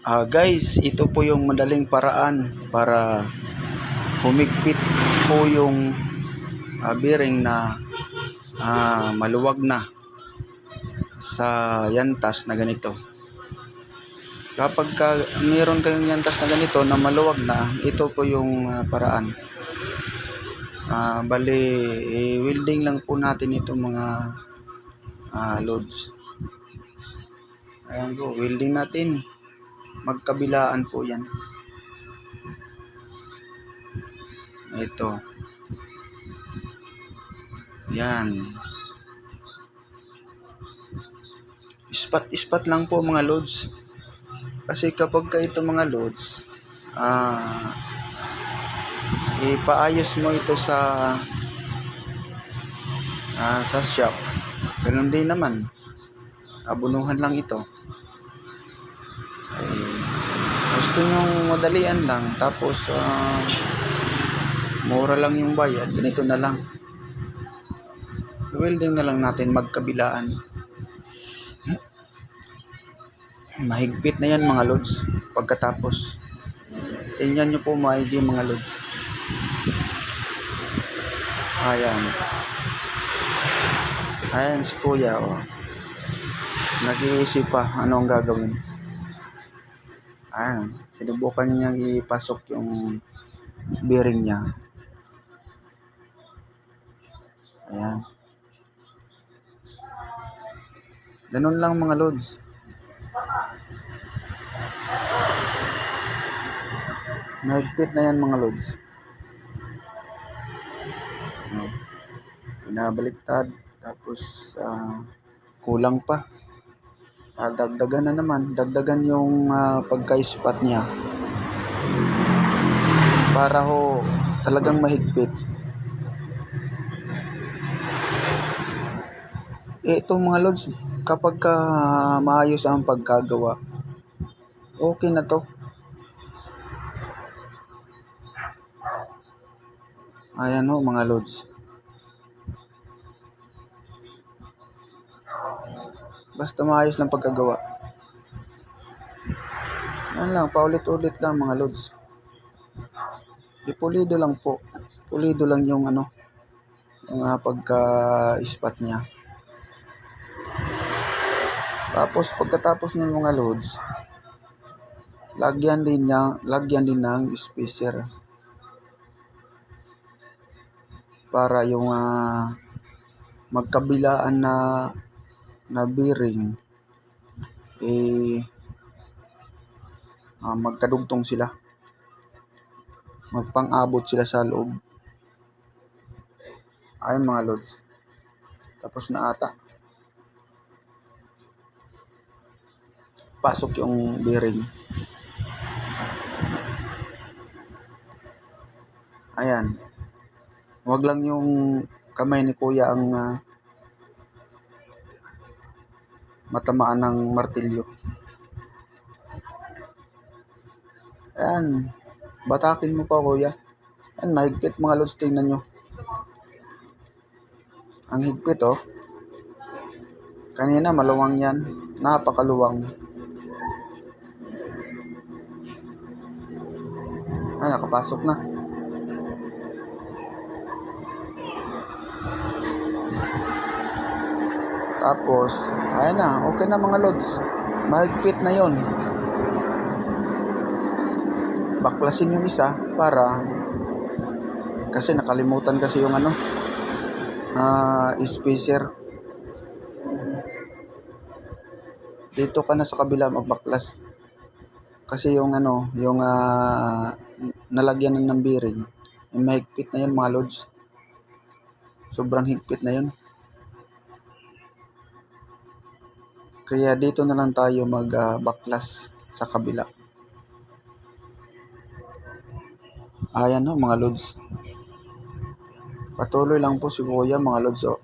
Ah, guys, ito po yung madaling paraan para humigpit po yung ah, bearing na ah, maluwag na sa yantas na ganito. Kapag ka, meron kayong yantas na ganito na maluwag na, ito po yung ah, paraan. Ah, bali, i-welding lang po natin itong mga ah, loads. Ayan po, welding natin. Magkabilaan po yan. Ito. Yan. Ispat-ispat lang po mga loads. Kasi kapag ka ito mga loads, ah, ipaayos mo ito sa ah, sa shop. Ganun din naman. Abunuhan lang ito. Ay, gusto nyo madalian lang. Tapos, ah, mura lang yung bayad. Ganito na lang. Welding na lang natin magkabilaan. Mahigpit na yan mga lods. Pagkatapos. Tingnan nyo po maigi mga lods. Ayan. Ayan si kuya. Oh. Nag-iisip pa ano ang gagawin. Ayan. Sinubukan niya ipasok yung bearing niya. Ayan. Ganun lang mga loads. Mahigpit na yan mga loads. Pinabaliktad. Tapos ah, kulang pa. Ah, dagdagan na naman. Dagdagan yung ah, pagka-spot niya. Para ho talagang mahigpit. Eh, itong mga loads, kapag ka maayos ang pagkagawa, okay na to. Ayan ho, mga loads. Basta maayos lang pagkagawa. Yan lang, paulit-ulit lang mga loads. Ipulido lang po. Pulido lang yung ano, yung ah, pagka-spot niya. Tapos pagkatapos ng mga loads, lagyan din niya, lagyan din ng spacer. Para yung ah, magkabilaan na na bearing eh ah, magkadugtong sila. Magpang-abot sila sa loob. Ayun mga loads. Tapos na ata. pasok yung bearing. Ayan. Huwag lang yung kamay ni kuya ang ah, matamaan ng martilyo. Ayan. Batakin mo pa kuya. Ayan, mahigpit mga lods. Tingnan nyo. Ang higpit oh. Kanina maluwang yan. Napakaluwang. Ah, nakapasok na. Tapos, ayan na, okay na mga lods. Mahigpit na yon. Baklasin yung isa para kasi nakalimutan kasi yung ano ah spacer. Dito ka na sa kabila magbaklas. Kasi yung ano, yung ah, nalagyan na ng bearing, yung mahigpit na yun mga lods. Sobrang higpit na yun. Kaya dito na lang tayo mag-baklas sa kabila. Ayan no, mga lods. Patuloy lang po si Kuya, mga lods. Oh.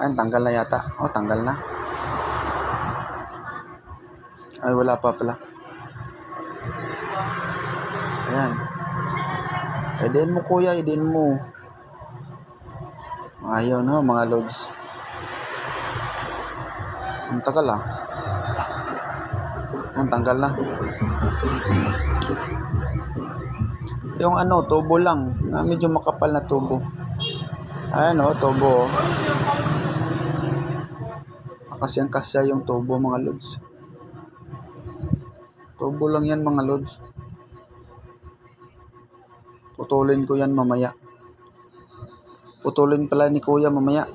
Ayan, tanggal na yata. Oh, tanggal na. Ay, wala pa pala. Ayan. Edin mo kuya, edin mo. Ayaw na mga lods. Ang tagal ah. Ang tanggal na. Yung ano, tubo lang. Na medyo makapal na tubo. Ayan o, tubo. oh. Kasyang kasya yung tubo mga lods. Tubo lang yan mga lods. Putulin ko yan mamaya. Putulin pala ni kuya mamaya.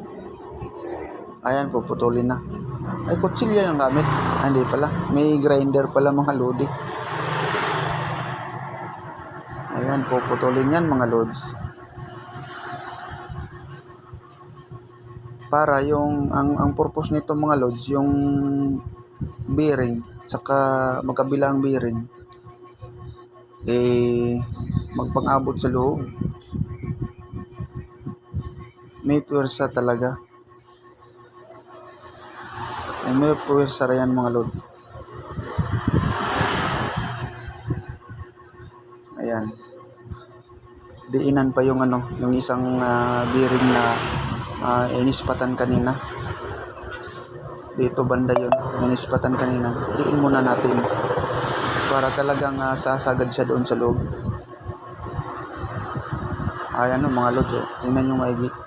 Ayan, puputulin na. Ay, kutsilya yung gamit. Ah, hindi pala. May grinder pala mga lodi. Ayan, puputulin yan mga lods. Para yung, ang, ang purpose nito mga lods, yung bearing, saka magkabilang bearing, eh, magpang-abot sa loob. May puwersa talaga. May puwersa yan mga lod. Ayan. Diinan pa yung ano, yung isang ah, bearing na ah, inispatan kanina. Dito banda yun, inispatan kanina. Diin muna natin para talagang ah, sasagad siya doon sa loob. Ayan o mga lods, oh. tingnan nyo maigi.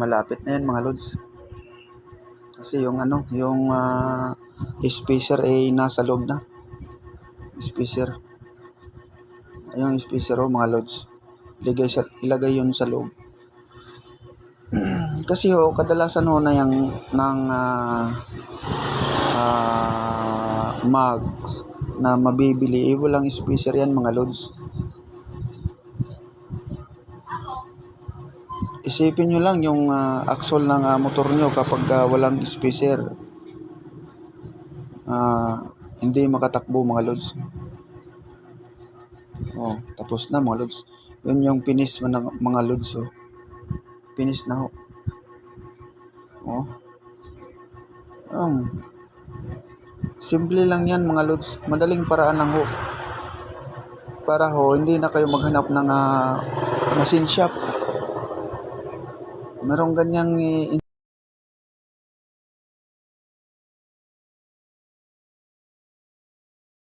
Malapit na yan mga lods. Kasi yung ano, yung ah, spacer ay nasa loob na. Spacer. Ayun spacer oh mga lods. Ilagay, sa, ilagay yun sa loob. Kasi ho, kadalasan ho na yung ng ah, ah, mags na mabibili, eh, walang spacer yan mga lods. Isipin nyo lang yung ah, axle ng ah, motor nyo kapag ah, walang spacer. Ah, hindi makatakbo mga lods. Oh, tapos na mga lods. Yun yung finish ng mga lods. Oh. Finish na ho. Oh. Um, simple lang yan mga lods. Madaling paraan lang ho. Para ho, hindi na kayo maghanap ng ah, machine shop. Merong ganyang